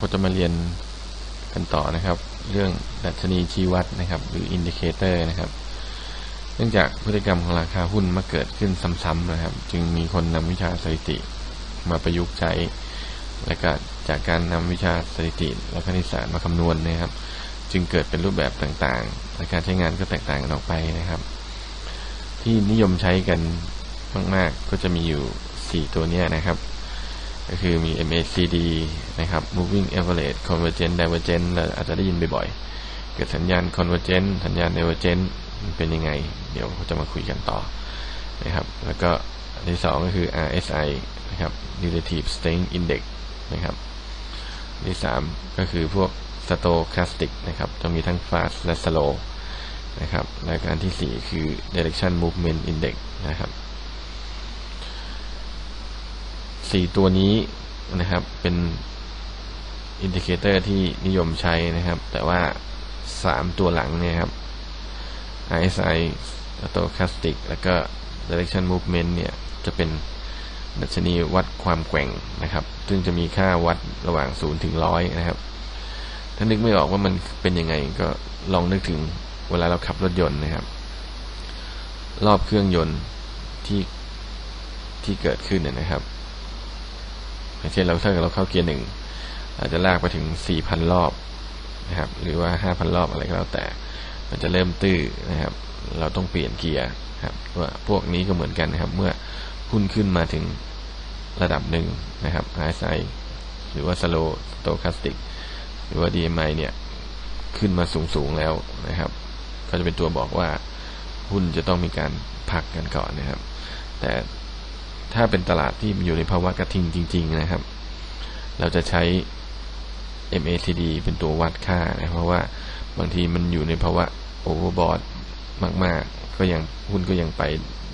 ก็จะมาเรียนกันต่อนะครับ เรื่องดัชนีชี้วัดนะครับ หรืออินดิเคเตอร์นะครับ เนื่องจากพฤติกรรมของราคาหุ้นมาเกิดขึ้นซ้ำๆนะครับ จึงมีคนนำวิชาสถิติมาประยุกต์ใช้ และก็จากการนำวิชาสถิติและคณิตศาสตร์มาคำนวณนะครับ จึงเกิดเป็นรูปแบบต่างๆและการใช้งานก็แตกต่างกันออกไปนะครับ ที่นิยมใช้กันมากๆก็จะมีอยู่ 4 ตัวนี้นะครับ ก็คือมี MACD นะครับ Moving Average Convergent Divergent เราอาจจะได้ยินบ่อยๆ เกิดสัญญาณ Convergent สัญญาณ Divergent เป็นยังไง เดี๋ยวเขาจะมาคุยกันต่อนะครับ แล้วก็อันที่สองก็คือ RSI นะครับ Relative Strength Index นะครับอันที่สามก็คือพวก Stochastic นะครับ จะมีทั้ง Fast และ Slow นะครับและการที่สี่คือ Direction Movement Index นะครับ สี่ตัวนี้นะครับเป็นอินดิเคเตอร์ที่นิยมใช้นะครับ แต่ว่าสามตัวหลังเนี่ยครับ RSI Stochastic แล้วก็ Direction Movement เนี่ยจะเป็นดัชนีวัดความแกว่งนะครับ ซึ่งจะมีค่าวัดระหว่าง 0 ถึง 100 นะครับ ถ้านึกไม่ออกว่ามันเป็นยังไงก็ลองนึกถึงเวลาเราขับรถยนต์นะครับ รอบเครื่องยนต์ที่ที่เกิดขึ้นนะครับ อย่างเช่นเราถ้าเราเข้าเกียร์หนึ่งอาจจะลากไปถึงสี่พันรอบนะครับ หรือว่าห้าพันรอบอะไรก็แล้วแต่ มันจะเริ่มตื้อนะครับ เราต้องเปลี่ยนเกียร์ครับว่าพวกนี้ก็เหมือนกันนะครับ เมื่อหุ้นขึ้นมาถึงระดับหนึ่งนะครับ RSI หรือว่า slow stochastic หรือว่า DMI เนี่ยขึ้นมาสูงสูงแล้วนะครับ ก็จะเป็นตัวบอกว่าหุ้นจะต้องมีการพักกันก่อนนะครับ แต่ ถ้าเป็นตลาดที่อยู่ในภาวะกระทิงจริง ๆ นะครับ เราจะใช้ MACD เป็นตัววัดค่านะเพราะว่าบางทีมันอยู่ในภาวะโอเวอร์บอทมาก ๆ ก็ยังหุ้นก็ยังไป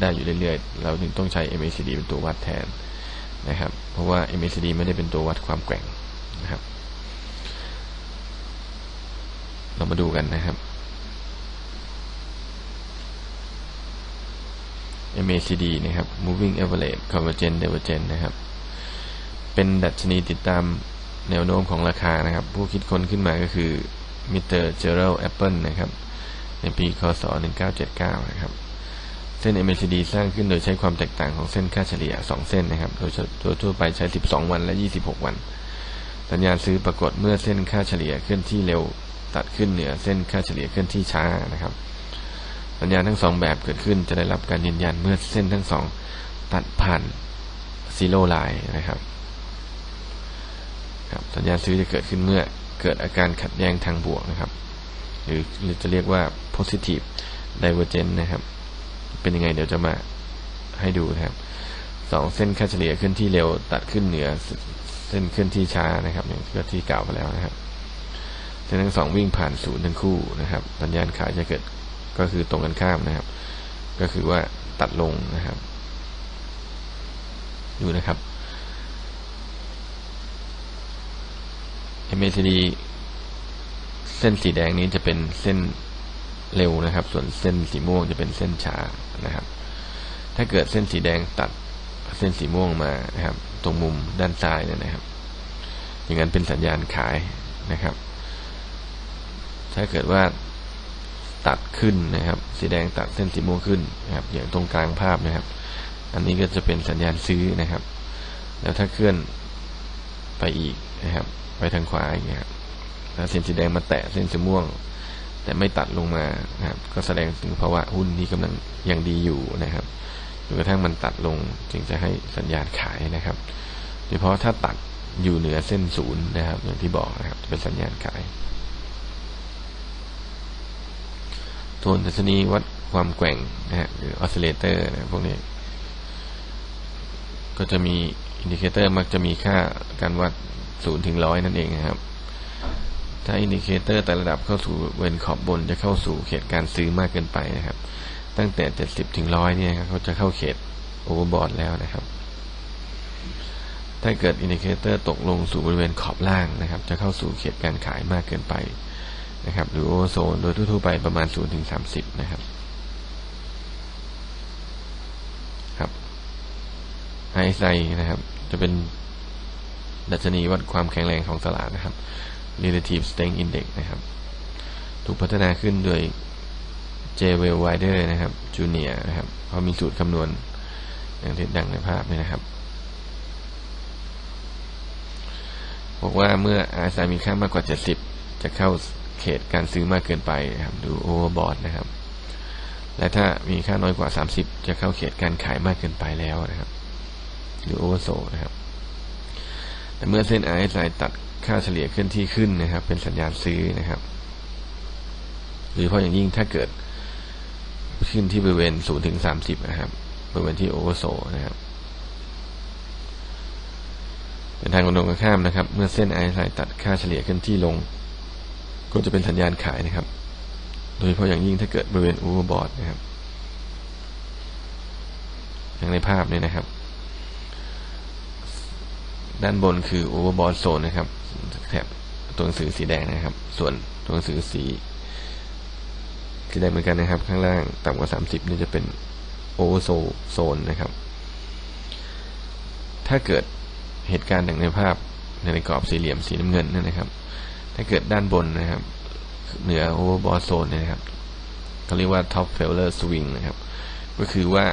ได้อยู่เรื่อยๆ เราจึงต้องใช้ MACD เป็นตัววัดแทนนะครับ เพราะว่า MACD ไม่ได้เป็นตัววัดความแกว่งนะครับ เรามาดูกันนะครับ MACD นะครับ Moving Average Convergent Divergent นะครับ เป็นดัชนีติดตามแนวโน้มของราคานะครับ ผู้คิดค้นขึ้นมาก็คือมิสเตอร์เจอรัลแอปเปิลนะครับ ในปีคศ 1979 นะครับ เส้น MACD สร้างขึ้นโดยใช้ความแตกต่างของเส้นค่าเฉลี่ย 2 เส้นนะครับ โดยทั่วไปใช้ 12 วันและ 26 วัน สัญญาณซื้อปรากฏเมื่อเส้นค่าเฉลี่ยเคลื่อนที่เร็วตัดขึ้นเหนือเส้นค่าเฉลี่ยเคลื่อนที่ช้านะครับ สัญญาณทั้งสองแบบเกิดขึ้นจะได้รับการยืนยันเมื่อเส้นทั้งสองตัดผ่านซีโร่ไลน์นะครับครับสัญญาณซื้อจะเกิดขึ้นเมื่อเกิดอาการขัดแย้งทางบวกนะครับ หรือหรือจะเรียกว่า positive divergence นะครับ เป็นยังไงเดี๋ยวจะมาให้ดูนะครับสองเส้นค่าเฉลี่ยขึ้นที่เร็วตัดขึ้นเหนือเส้นขึ้นที่ช้านะครับอย่างที่กล่าวไปแล้วนะครับเส้นทั้งสองวิ่งผ่านศูนย์ทั้งคู่นะครับ สัญญาณขายจะเกิด ก็คือตรงกันข้ามนะครับ ก็คือว่าตัดลงนะครับ ดูนะครับ MACD เส้นสีแดงนี้จะเป็นเส้นเร็วนะครับ ส่วนเส้นสีม่วงจะเป็นเส้นช้านะครับ ถ้าเกิดเส้นสีแดงตัดเส้นสีม่วงมานะครับ ตรงมุมด้านซ้ายเนี่ยนะครับ อย่างนั้นเป็นสัญญาณขายนะครับ ถ้าเกิดว่า ตัดขึ้นนะครับ สีแดงตัดเส้นสีม่วงขึ้นนะครับ อย่างตรงกลางภาพนะครับ อันนี้ก็จะเป็นสัญญาณซื้อนะครับ แล้วถ้าเคลื่อนไปอีกนะครับ ไปทางขวาอย่างเงี้ยแล้วเส้นสีแดงมาแตะเส้นสีม่วง แต่ไม่ตัดลงมานะครับ ก็แสดงถึงภาวะหุ้นที่กำลังยังดีอยู่นะครับจนกระทั่งมันตัดลงจึงจะให้สัญญาณขายนะครับ โดยเฉพาะถ้าตัดอยู่เหนือเส้นศูนย์นะครับ อย่างที่บอกนะครับจะเป็นสัญญาณขาย โทนดัชนีวัดความแกว่งนะฮะหรือออสซิเลเตอร์นะพวกนี้ ก็จะมีอินดิเคเตอร์มักจะมีค่าการวัดศูนย์ถึงร้อยนั่นเองนะครับ ถ้าอินดิเคเตอร์แต่ระดับเข้าสู่เวนขอบบนจะเข้าสู่เขตการซื้อมากเกินไปนะครับ ตั้งแต่เจ็ดสิบถึงร้อยเนี่ยเขาจะเข้าเขตโอเวอร์บอทแล้วนะครับ ถ้าเกิดอินดิเคเตอร์ตกลงสู่บริเวณขอบล่างนะครับ จะเข้าสู่เขตการขายมากเกินไป นะครับ หรือโอโซนโดยทั่วๆไปประมาณ 0 ถึง 30 นะครับ ครับไฮไซนะครับ จะเป็นดัชนีวัดความแข็งแรงของตลาดนะครับ relative strength index นะครับ ถูกพัฒนาขึ้นโดย j w e l Wider นะครับ Junior นะครับเขามีสูตรคำนวณอย่างที่ดังในภาพนี้นะครับบอกว่าเมื่อ RSI มีค่ามากกว่า 70 จะเข้า เขตการซื้อมากเกินไปนะครับดู overbought นะครับ และถ้ามีค่าน้อยกว่า 30 จะเข้าเขตการขายมากเกินไปแล้วนะครับหรือ oversold นะครับแต่เมื่อเส้น RSI ตัดค่าเฉลี่ยเคลื่อนที่ขึ้นนะครับ เป็นสัญญาณซื้อนะครับ หรือเพราะอย่างยิ่งถ้าเกิดขึ้นที่บริเวณ0ถึง30 นะครับบริเวณที่ oversold นะครับเป็นทางตรงกันข้ามนะครับ เมื่อเส้น RSI ตัดค่าเฉลี่ยเคลื่อนที่ลง ก็จะเป็นสัญญาณขายนะครับ โดยเฉพาะอย่างยิ่งถ้าเกิดบริเวณ overbought นะครับ อย่างในภาพนี้นะครับ ด้านบนคือ overbought zone นนะครับแถบตัวหนังสือสีแดงนะครับ ส่วนตัวหนังสือสีสีแดงเหมือนกันนะครับ ข้างล่างต่ำกว่า 30 นี่จะเป็น oversold zone นะครับ ถ้าเกิดเหตุการณ์อย่างในภาพในกรอบสี่เหลี่ยมสีน้ำเงินนั่นนะครับ ถ้าเกิดด้านบนนะครับ เหนือโอเวอร์บอลโซนนะครับเขาเรียกว่าท็อปเฟลเลอร์สวิงนะครับ ก็คือว่า